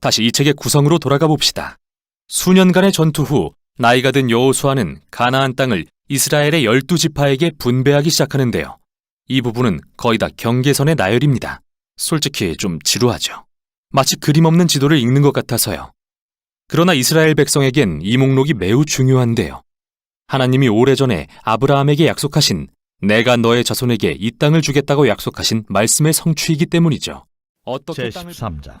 다시 이 책의 구성으로 돌아가 봅시다. 수년간의 전투 후 나이가 든 여호수아는 가나안 땅을 이스라엘의 열두 지파에게 분배하기 시작하는데요. 이 부분은 거의 다 경계선의 나열입니다. 솔직히 좀 지루하죠. 마치 그림 없는 지도를 읽는 것 같아서요. 그러나 이스라엘 백성에겐 이 목록이 매우 중요한데요. 하나님이 오래전에 아브라함에게 약속하신 내가 너의 자손에게 이 땅을 주겠다고 약속하신 말씀의 성취이기 때문이죠. 어떻게 땅을 제13장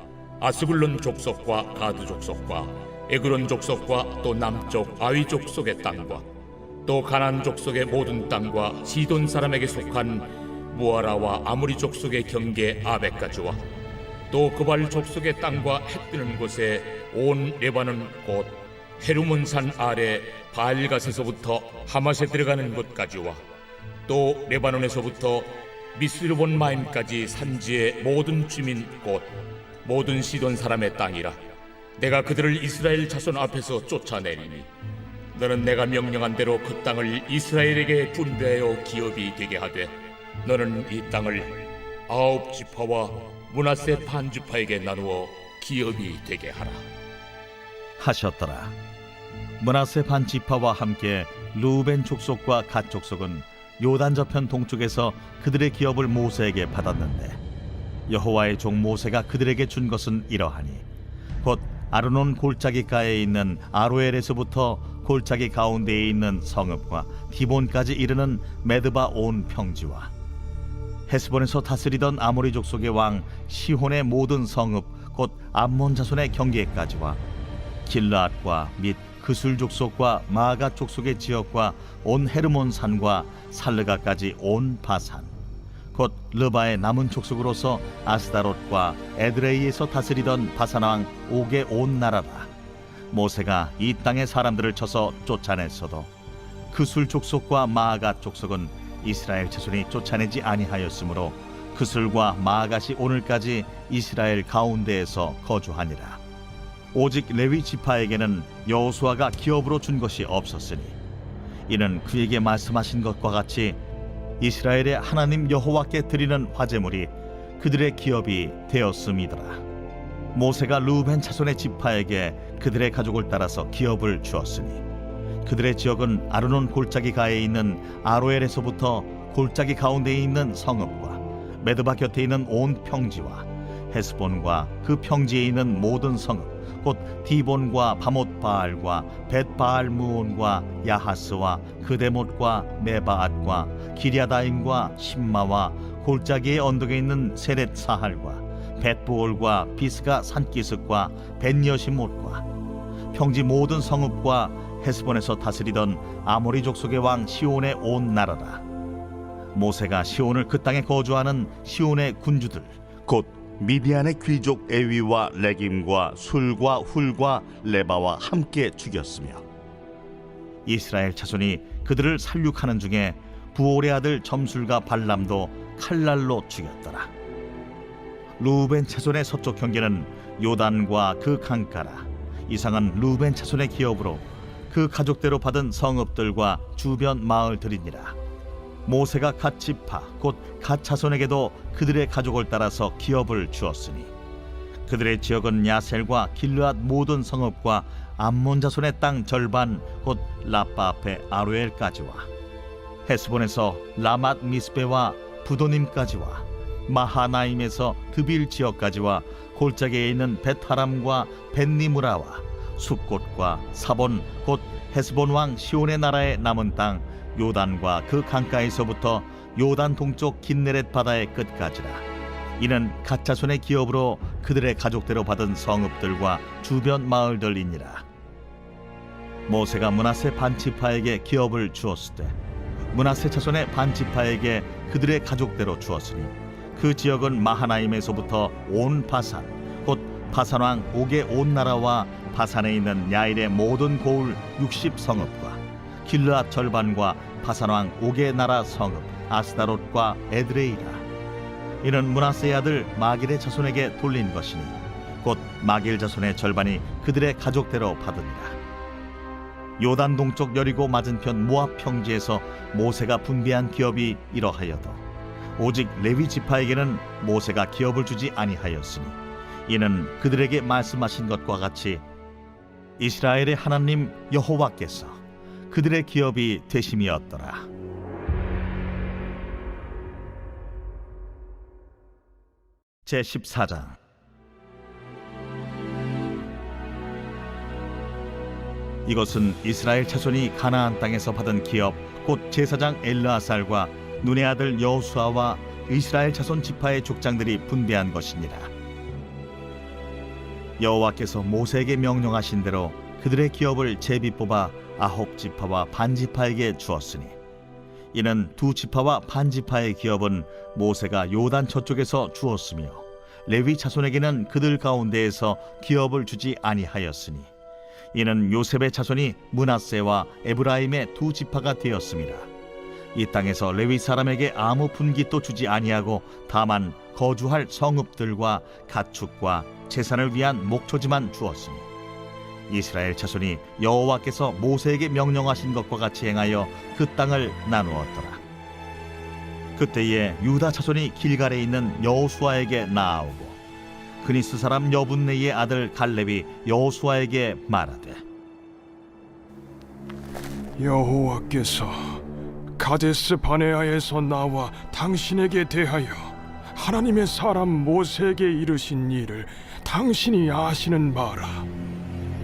아스글론 족속과 가드 족속과 에그론 족속과 또 남쪽 아위 족속의 땅과 또 가난 족속의 모든 땅과 시돈 사람에게 속한 무아라와 아무리 족속의 경계 아베까지와 또 그발 족속의 땅과 해 뜨는 곳에 온 레바논 곧 헤르몬 산 아래 바알갓에서부터 하맛에 들어가는 곳까지와 또 레바논에서부터 미스르본 마임까지 산지의 모든 주민 곧 모든 시돈 사람의 땅이라. 내가 그들을 이스라엘 자손 앞에서 쫓아내리니 너는 내가 명령한 대로 그 땅을 이스라엘에게 분배하여 기업이 되게 하되 너는 이 땅을 아홉 지파와 문하세 반 지파에게 나누어 기업이 되게 하라. 하셨더라. 문하세 반 지파와 함께 루벤 족속과 갓 족속은 요단 저편 동쪽에서 그들의 기업을 모세에게 받았는데 여호와의 종 모세가 그들에게 준 것은 이러하니 곧 아르논 골짜기가에 있는 아로엘에서부터 골짜기 가운데에 있는 성읍과 디본까지 이르는 메드바 온 평지와 헤스본에서 다스리던 아모리 족속의 왕 시혼의 모든 성읍 곧 암몬 자손의 경계까지와 길라앗과 및 그술 족속과 마가 족속의 지역과 온 헤르몬 산과 살르가까지 온 바산 곧 르바의 남은 족속으로서 아스다롯과 에드레이에서 다스리던 바산 왕 옥의 온 나라라 모세가 이 땅의 사람들을 쳐서 쫓아냈어도 그술 족속과 마가 족속은 이스라엘 자손이 쫓아내지 아니하였으므로 그술과 마갓이 오늘까지 이스라엘 가운데에서 거주하니라. 오직 레위 지파에게는 여호수아가 기업으로 준 것이 없었으니 이는 그에게 말씀하신 것과 같이 이스라엘의 하나님 여호와께 드리는 화제물이 그들의 기업이 되었음이더라. 모세가 루벤 자손의 지파에게 그들의 가족을 따라서 기업을 주었으니 그들의 지역은 아르논 골짜기 가에 있는 아로엘에서부터 골짜기 가운데에 있는 성읍과 메드바 곁에 있는 온 평지와 헤스본과 그 평지에 있는 모든 성읍 곧 디본과 바못 바알과 벳 바알 무온과 야하스와 그데못과 메바앗과 기랴다임과 심마와 골짜기의 언덕에 있는 세렛 사할과 벳부올과 비스가 산기슭과 벤여시못과 평지 모든 성읍과 헤스본에서 다스리던 아모리 족속의 왕 시온의 온 나라라. 모세가 시온을 그 땅에 거주하는 시온의 군주들 곧 미디안의 귀족 에위와 레김과 술과 훌과 레바와 함께 죽였으며 이스라엘 자손이 그들을 살육하는 중에 부올의 아들 점술과 발람도 칼날로 죽였더라. 루벤 자손의 서쪽 경계는 요단과 그 강가라. 이상은 루벤 자손의 기업으로 그 가족대로 받은 성읍들과 주변 마을들이니라. 모세가 갓 지파 곧 갓 자손에게도 그들의 가족을 따라서 기업을 주었으니 그들의 지역은 야셀과 길르앗 모든 성읍과 암몬 자손의 땅 절반 곧 라빠 앞에 아루엘까지와. 헤스본에서 라맛 미스베와 부도님까지와. 마하나임에서 드빌 지역까지와. 골짜기에 있는 베타람과 벤니무라와 숲곳과 사본 곧 헤스본 왕 시온의 나라의 남은 땅 요단과 그 강가에서부터 요단 동쪽 긴네렛 바다의 끝까지라 이는 가짜 손의 기업으로 그들의 가족대로 받은 성읍들과 주변 마을들이니라. 모세가 문하세 반지파에게 기업을 주었을 때 문하세 자손의 반지파에게 그들의 가족대로 주었으니 그 지역은 마하나임에서부터 온 바산 곧 바산 왕 옥의 온 나라와 바산에 있는 야일의 모든 고을 60성읍과 길르앗 절반과 바산 왕 옥의 나라 성읍 아스다롯과 에드레이라. 이는 문하세의 아들 마길의 자손에게 돌린 것이니 곧 마길 자손의 절반이 그들의 가족대로 받으니라. 요단 동쪽 여리고 맞은편 모압 평지에서 모세가 분배한 기업이 이러하여도 오직 레위 지파에게는 모세가 기업을 주지 아니하였으니 이는 그들에게 말씀하신 것과 같이 이스라엘의 하나님 여호와께서 그들의 기업이 되심이었더라. 제 14장 이것은 이스라엘 자손이 가나안 땅에서 받은 기업 곧 제사장 엘르아살과 눈의 아들 여호수아와 이스라엘 자손 지파의 족장들이 분배한 것이니라. 여호와께서 모세에게 명령하신 대로 그들의 기업을 제비 뽑아 아홉 지파와 반 지파에게 주었으니 이는 두 지파와 반 지파의 기업은 모세가 요단 저쪽에서 주었으며 레위 자손에게는 그들 가운데에서 기업을 주지 아니하였으니 이는 요셉의 자손이 문하세와 에브라임의 두 지파가 되었습니다. 이 땅에서 레위 사람에게 아무 분깃도 주지 아니하고 다만 거주할 성읍들과 가축과 재산을 위한 목초지만 주었으니 이스라엘 자손이 여호와께서 모세에게 명령하신 것과 같이 행하여 그 땅을 나누었더라. 그때에 유다 자손이 길갈에 있는 여호수아에게 나아오고 그니스 사람 여분네의 아들 갈렙이 여호수아에게 말하되 여호와께서 가데스 바네아에서 나와 당신에게 대하여 하나님의 사람 모세에게 이르신 일을 당신이 아시는 바라.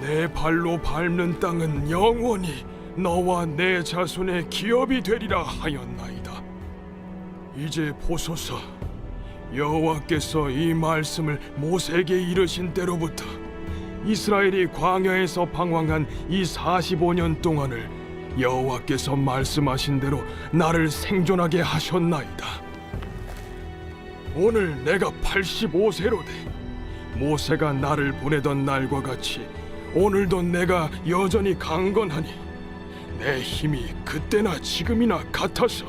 내 발로 밟는 땅은 영원히 너와 내 자손의 기업이 되리라 하였나이다. 이제 보소서 여호와께서 이 말씀을 모세에게 이르신 때로부터 이스라엘이 광야에서 방황한 이 45년 동안을 여호와께서 말씀하신 대로 나를 생존하게 하셨나이다. 오늘 내가 85세로 돼 모세가 나를 보내던 날과 같이 오늘도 내가 여전히 강건하니 내 힘이 그때나 지금이나 같아서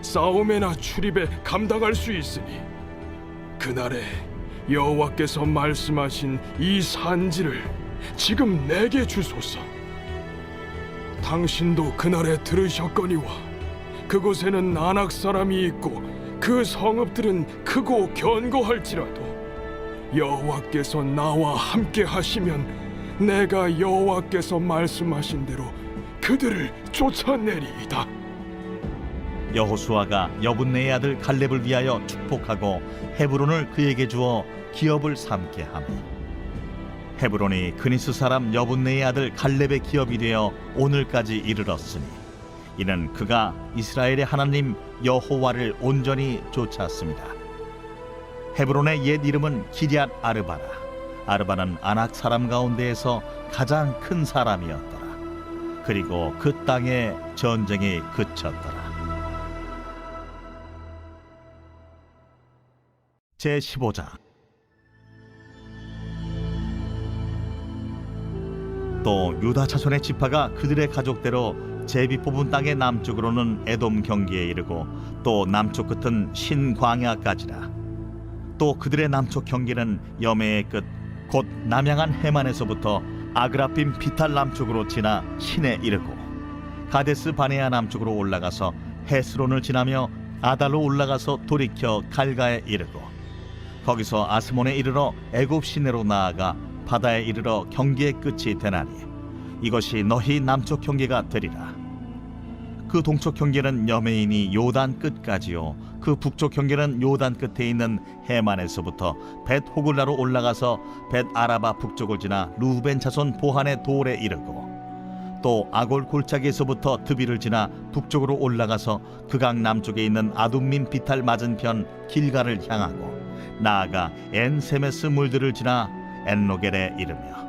싸움에나 출입에 감당할 수 있으니 그날에 여호와께서 말씀하신 이 산지를 지금 내게 주소서. 당신도 그날에 들으셨거니와 그곳에는 안악 사람이 있고 그 성읍들은 크고 견고할지라도 여호와께서 나와 함께 하시면 내가 여호와께서 말씀하신 대로 그들을 쫓아내리이다. 여호수아가 여분네의 아들 갈렙을 위하여 축복하고 헤브론을 그에게 주어 기업을 삼게 하매 헤브론이 그니스 사람 여분네의 아들 갈렙의 기업이 되어 오늘까지 이르렀으니 이는 그가 이스라엘의 하나님 여호와를 온전히 쫓았습니다. 헤브론의 옛 이름은 기리앗 아르바라. 아르바는 아낙 사람 가운데에서 가장 큰 사람이었더라. 그리고 그 땅에 전쟁이 그쳤더라. 제 15장 또 유다 자손의 지파가 그들의 가족대로 제비 뽑은 땅의 남쪽으로는 에돔 경기에 이르고 또 남쪽 끝은 신광야까지라 또 그들의 남쪽 경기는 여매의 끝 곧 남양한 해만에서부터 아그라빔 비탈 남쪽으로 지나 신에 이르고 가데스 바네아 남쪽으로 올라가서 헤스론을 지나며 아달로 올라가서 돌이켜 갈가에 이르고 거기서 아스몬에 이르러 애굽 시내로 나아가 바다에 이르러 경기의 끝이 되나니 이것이 너희 남쪽 경계가 되리라 그 동쪽 경계는 여메인이 요단 끝까지요. 그 북쪽 경계는 요단 끝에 있는 해만에서부터 벳 호글라로 올라가서 벳 아라바 북쪽을 지나 루벤 자손 보한의 돌에 이르고 또 아골 골짜기에서부터 드비를 지나 북쪽으로 올라가서 그강 남쪽에 있는 아둠민 비탈 맞은편 길가를 향하고 나아가 엔세메스 물들을 지나 엔로겔에 이르며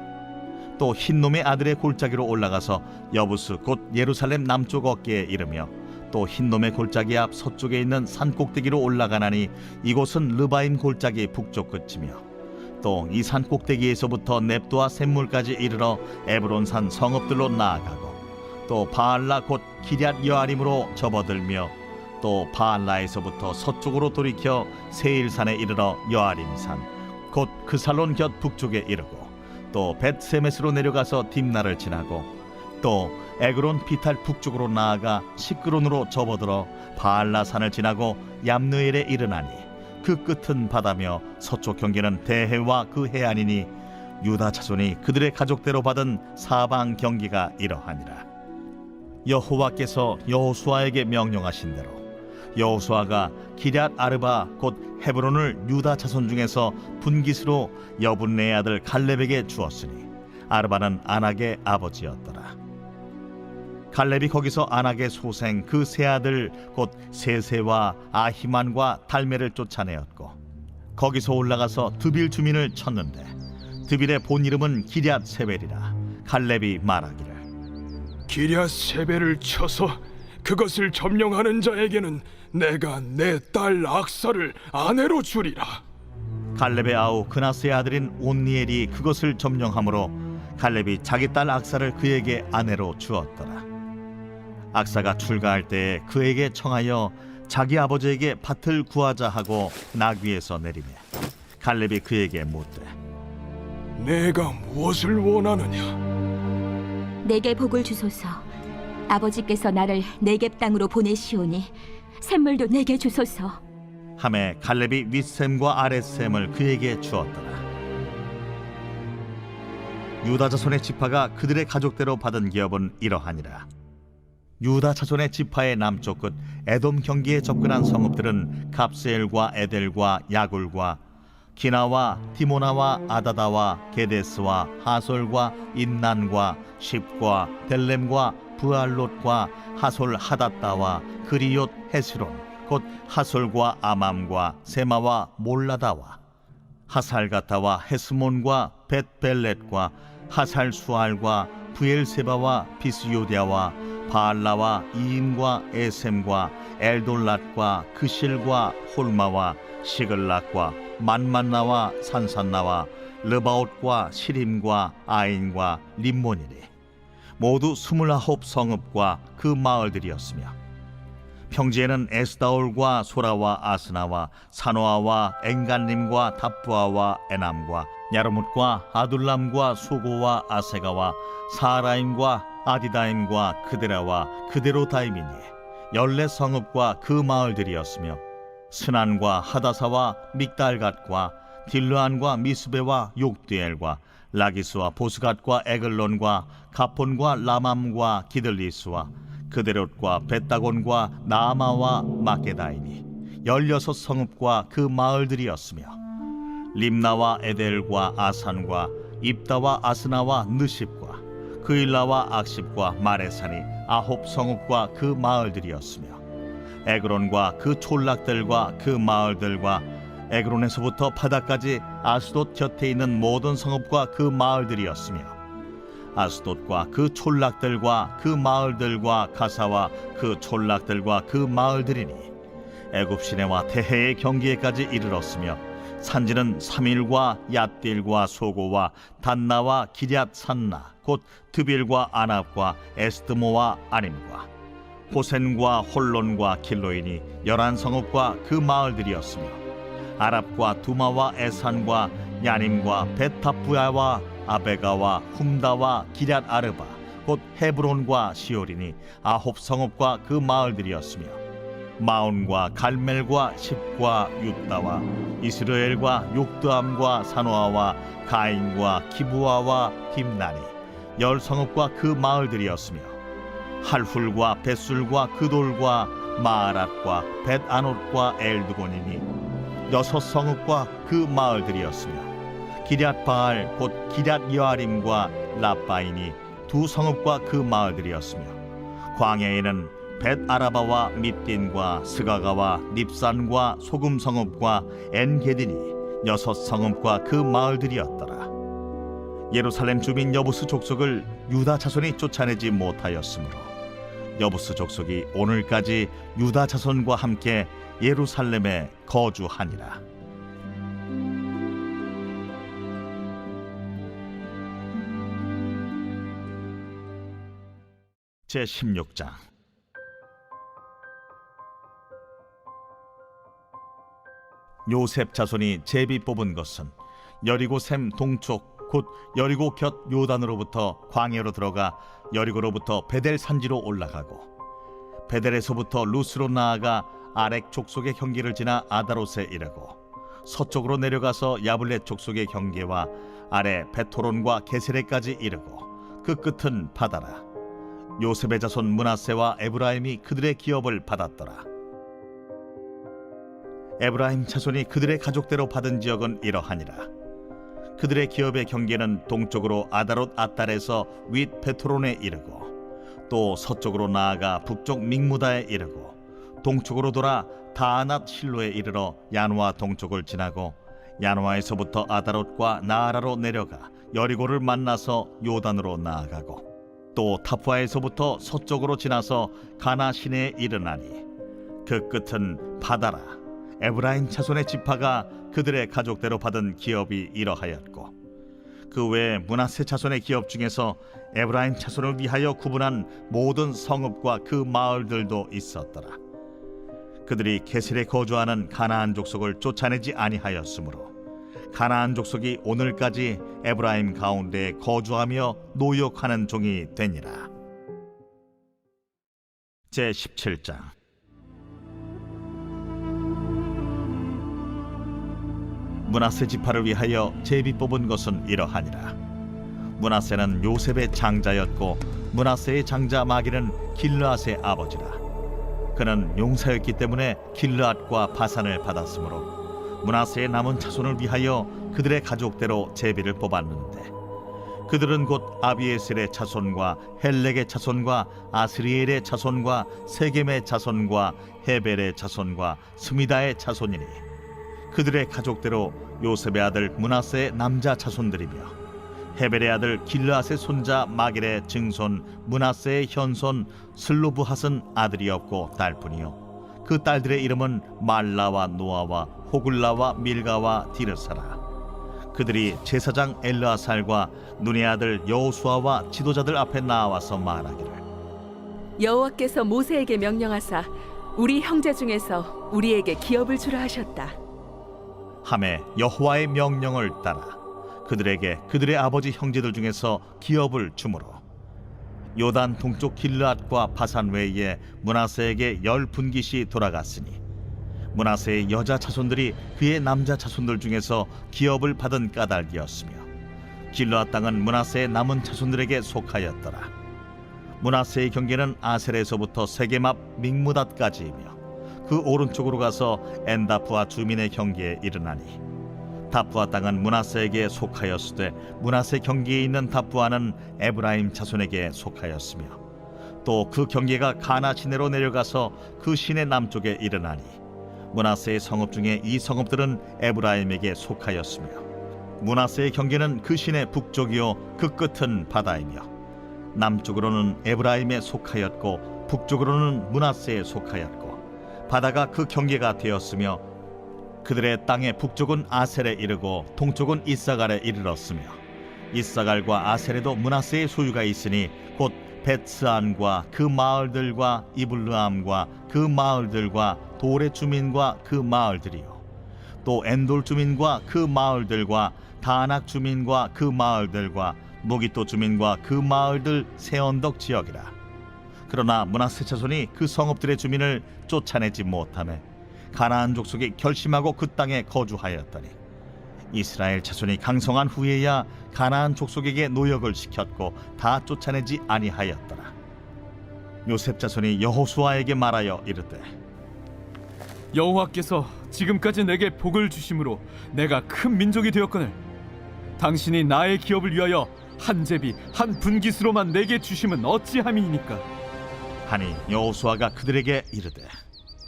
또 흰놈의 아들의 골짜기로 올라가서 여부스 곧 예루살렘 남쪽 어깨에 이르며 또 흰놈의 골짜기 앞 서쪽에 있는 산 꼭대기로 올라가나니 이곳은 르바임 골짜기 북쪽 끝이며 또 이 산 꼭대기에서부터 넵도와 샘물까지 이르러 에브론산 성읍들로 나아가고 또 바알라 곧 기럇 여아림으로 접어들며 또 바알라에서부터 서쪽으로 돌이켜 세일산에 이르러 여아림산 곧 그 살론 곁 북쪽에 이르고 또 벳세메스로 내려가서 딥나를 지나고 또 에그론 피탈 북쪽으로 나아가 시크론으로 접어들어 바알라산을 지나고 얌느엘에 이르나니 그 끝은 바다며 서쪽 경계는 대해와 그 해안이니 유다 자손이 그들의 가족대로 받은 사방 경계가 이러하니라. 여호와께서 여호수아에게 명령하신 대로 여호수아가 기럇 아르바 곧 헤브론을 유다 자손 중에서 분깃으로 여분네 아들 갈렙에게 주었으니 아르바는 아낙의 아버지였더라. 갈렙이 거기서 아낙의 소생 그 세 아들 곧 세세와 아히만과 달메를 쫓아내었고 거기서 올라가서 드빌 주민을 쳤는데 드빌의 본 이름은 기럇 세벨이라 갈렙이 말하기를 기랴 세배를 쳐서 그것을 점령하는 자에게는 내가 내 딸 악사를 아내로 주리라. 갈렙의 아우 그나스의 아들인 온니엘이 그것을 점령함으로 갈렙이 자기 딸 악사를 그에게 아내로 주었더라. 악사가 출가할 때에 그에게 청하여 자기 아버지에게 밭을 구하자 하고 나귀에서 내리매 갈렙이 그에게 묻되 내가 무엇을 원하느냐? 내게 복을 주소서. 아버지께서 나를 내겝 땅으로 보내시오니 샘물도 내게 주소서. 함에 갈렙이 윗샘과 아랫샘을 그에게 주었더라. 유다 자손의 지파가 그들의 가족대로 받은 기업은 이러하니라. 유다 자손의 지파의 남쪽 끝 에돔 경기에 접근한 성읍들은 갑스엘과 에델과 야굴과 기나와 디모나와 아다다와 게데스와 하솔과 인난과 십과 델렘과 부알롯과 하솔 하닷다와 그리옷 헤스론 곧 하솔과 아맘과 세마와 몰라다와 하살가타와 헤스몬과 벳벨렛과 하살수알과 부엘세바와 비스요디아와 바알라와 이임과 에셈과 엘돌랏과 그실과 홀마와 시글락과 만만나와 산산나와 르바옷과 시림과 아인과 림몬이니 모두 스물아홉 성읍과 그 마을들이었으며 평지에는 에스다올과 소라와 아스나와 사노아와 엥간림과 답부아와 에남과 야르뭇과 아둘람과 소고와 아세가와 사라임과 아디다임과 그데라와 그데로다임이니 열네 성읍과 그 마을들이었으며 스난과 하다사와 믹달갓과 딜르안과 미스베와 욕디엘과 라기스와 보스갓과 에글론과 가폰과 라맘과 기들리스와 그데롯과 베다곤과 나아마와 마게다이니 열여섯 성읍과 그 마을들이었으며 림나와 에델과 아산과 입다와 아스나와 느십과 그일라와 악십과 마레산이 아홉 성읍과 그 마을들이었으며 에그론과 그 촌락들과 그 마을들과 에그론에서부터 바다까지 아스돗 곁에 있는 모든 성읍과 그 마을들이었으며 아스돗과 그 촌락들과 그 마을들과 가사와 그 촌락들과 그 마을들이니 애굽 시내와 대해의 경계에까지 이르렀으며 산지는 삼일과 얏딜과 소고와 단나와 기럇 산나 곧 드빌과 아납과 에스드모와 아님과 호센과 홀론과 길로인이 열한 성읍과 그 마을들이었으며 아랍과 두마와 에산과 야님과 베타부야와 아베가와 훔다와 기럇 아르바 곧 헤브론과 시오리니 아홉 성읍과 그 마을들이었으며 마온과 갈멜과 십과 유다와 이스라엘과 욕드암과 사노아와 가인과 기부아와 딥나니 열 성읍과 그 마을들이었으며 할훌과 벳술과 그돌과 마아랏과 벳아롯과 엘드곤이니 여섯 성읍과 그 마을들이었으며 기럇 바알 곧 기럇 여아림과 라바이니 두 성읍과 그 마을들이었으며 광야에는 벳 아라바와 밑딘과 스가가와 닙산과 소금 성읍과 엔게딘이 여섯 성읍과 그 마을들이었더라. 예루살렘 주민 여부스 족속을 유다 자손이 쫓아내지 못하였으므로 여부스 족속이 오늘까지 유다 자손과 함께 예루살렘에 거주하니라. 제 16장. 요셉 자손이 제비 뽑은 것은 여리고 샘 동쪽 곧 여리고 곁 요단으로부터 광야로 들어가 여리고로부터 베델 산지로 올라가고 베델에서부터 루스로 나아가 아렉 족속의 경계를 지나 아다롯에 이르고 서쪽으로 내려가서 야블렛 족속의 경계와 아래 베토론과 게세레까지 이르고 그 끝은 바다라 요셉의 자손 문하세와 에브라임이 그들의 기업을 받았더라 에브라임 자손이 그들의 가족대로 받은 지역은 이러하니라. 그들의 기업의 경계는 동쪽으로 아다롯 아달에서 윗 베토론에 이르고 또 서쪽으로 나아가 북쪽 믹무다에 이르고 동쪽으로 돌아 다아낫 실로에 이르러 야누아 동쪽을 지나고 야누아에서부터 아다롯과 나아라로 내려가 여리고를 만나서 요단으로 나아가고 또 타푸아에서부터 서쪽으로 지나서 가나 시내에 이르나니 그 끝은 바다라. 에브라임 자손의 지파가 그들의 가족대로 받은 기업이 이러하였고 그 외에 문하세 자손의 기업 중에서 에브라임 자손을 위하여 구분한 모든 성읍과 그 마을들도 있었더라. 그들이 게셀에 거주하는 가나안 족속을 쫓아내지 아니하였으므로 가나안 족속이 오늘까지 에브라임 가운데 거주하며 노역하는 종이 되니라 제 17장 문하세 지파를 위하여 제비 뽑은 것은 이러하니라. 문하세는 요셉의 장자였고 문하세의 장자 마기는 길르앗의 아버지라. 그는 용사였기 때문에 길르앗과 바산을 받았으므로 문하세의 남은 자손을 위하여 그들의 가족대로 제비를 뽑았는데 그들은 곧 아비에셀의 자손과 헬렉의 자손과 아스리엘의 자손과 세겜의 자손과 헤벨의 자손과 스미다의 자손이니 그들의 가족대로 요셉의 아들 문하세의 남자 자손들이며 헤벨의 아들 길르앗의 손자 마겔의 증손 문하세의 현손 슬로브핫은 아들이 없고 딸뿐이요. 그 딸들의 이름은 말라와 노아와 호글라와 밀가와 디르사라. 그들이 제사장 엘르아살과 눈의 아들 여호수아와 지도자들 앞에 나와서 말하기를. 여호와께서 모세에게 명령하사 우리 형제 중에서 우리에게 기업을 주라 하셨다. 함에 여호와의 명령을 따라 그들에게 그들의 아버지 형제들 중에서 기업을 주므로. 요단 동쪽 길르앗과 바산 외에 문하세에게 열 분깃이 돌아갔으니 문하세의 여자 자손들이 그의 남자 자손들 중에서 기업을 받은 까닭이었으며 길르앗 땅은 문하세의 남은 자손들에게 속하였더라. 문하세의 경계는 아셀에서부터 세겜 앞 믹무닷까지이며 그 오른쪽으로 가서 엔다프와 주민의 경계에 이르나니 다프아 땅은 문하세에게 속하였으되 문하세 경계에 있는 다프아는 에브라임 자손에게 속하였으며 또 그 경계가 가나 시내로 내려가서 그 시내 남쪽에 이르나니 문하세의 성읍 중에 이 성읍들은 에브라임에게 속하였으며 문하세의 경계는 그 시내 북쪽이요 그 끝은 바다이며 남쪽으로는 에브라임에 속하였고 북쪽으로는 문하세에 속하였고 바다가 그 경계가 되었으며 그들의 땅의 북쪽은 아셀에 이르고 동쪽은 이사갈에 이르렀으며 이사갈과 아셀에도 문하세의 소유가 있으니 곧 베츠안과 그 마을들과 이블르암과 그 마을들과 돌의 주민과 그 마을들이요. 또 엔돌 주민과 그 마을들과 다낙 주민과 그 마을들과 무기토 주민과 그 마을들 세언덕 지역이라. 그러나 문하세 자손이 그 성읍들의 주민을 쫓아내지 못하매 가나안 족속이 결심하고 그 땅에 거주하였더니 이스라엘 자손이 강성한 후에야 가나안 족속에게 노역을 시켰고 다 쫓아내지 아니하였더라. 요셉 자손이 여호수아에게 말하여 이르되 여호와께서 지금까지 내게 복을 주심으로 내가 큰 민족이 되었거늘. 당신이 나의 기업을 위하여 한 제비 한 분깃으로만 내게 주심은 어찌함이니까? 하니 여호수아가 그들에게 이르되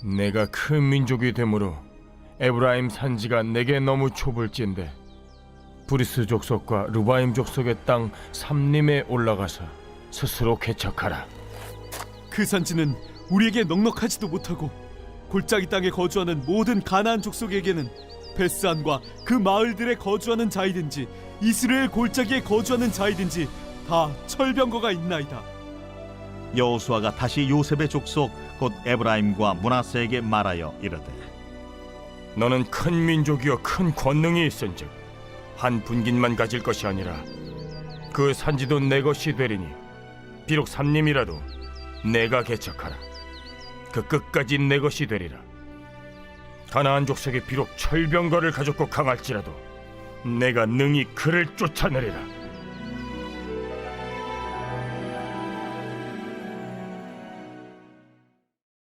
내가 큰 민족이 되므로 에브라임 산지가 내게 너무 좁을진데 브리스 족속과 루바임 족속의 땅 삼림에 올라가서 스스로 개척하라. 그 산지는 우리에게 넉넉하지도 못하고 골짜기 땅에 거주하는 모든 가나안 족속에게는 베스안과 그 마을들에 거주하는 자이든지 이스라엘 골짜기에 거주하는 자이든지 다 철병거가 있나이다. 여호수아가 다시 요셉의 족속 곧 에브라임과 문하세에게 말하여 이르되 너는 큰 민족이요 큰 권능이 있은즉 한 분깃만 가질 것이 아니라 그 산지도 내 것이 되리니 비록 삼림이라도 내가 개척하라. 그 끝까지 내 것이 되리라. 가나안 족속이 비록 철병거를 가졌고 강할지라도 내가 능히 그를 쫓아내리라.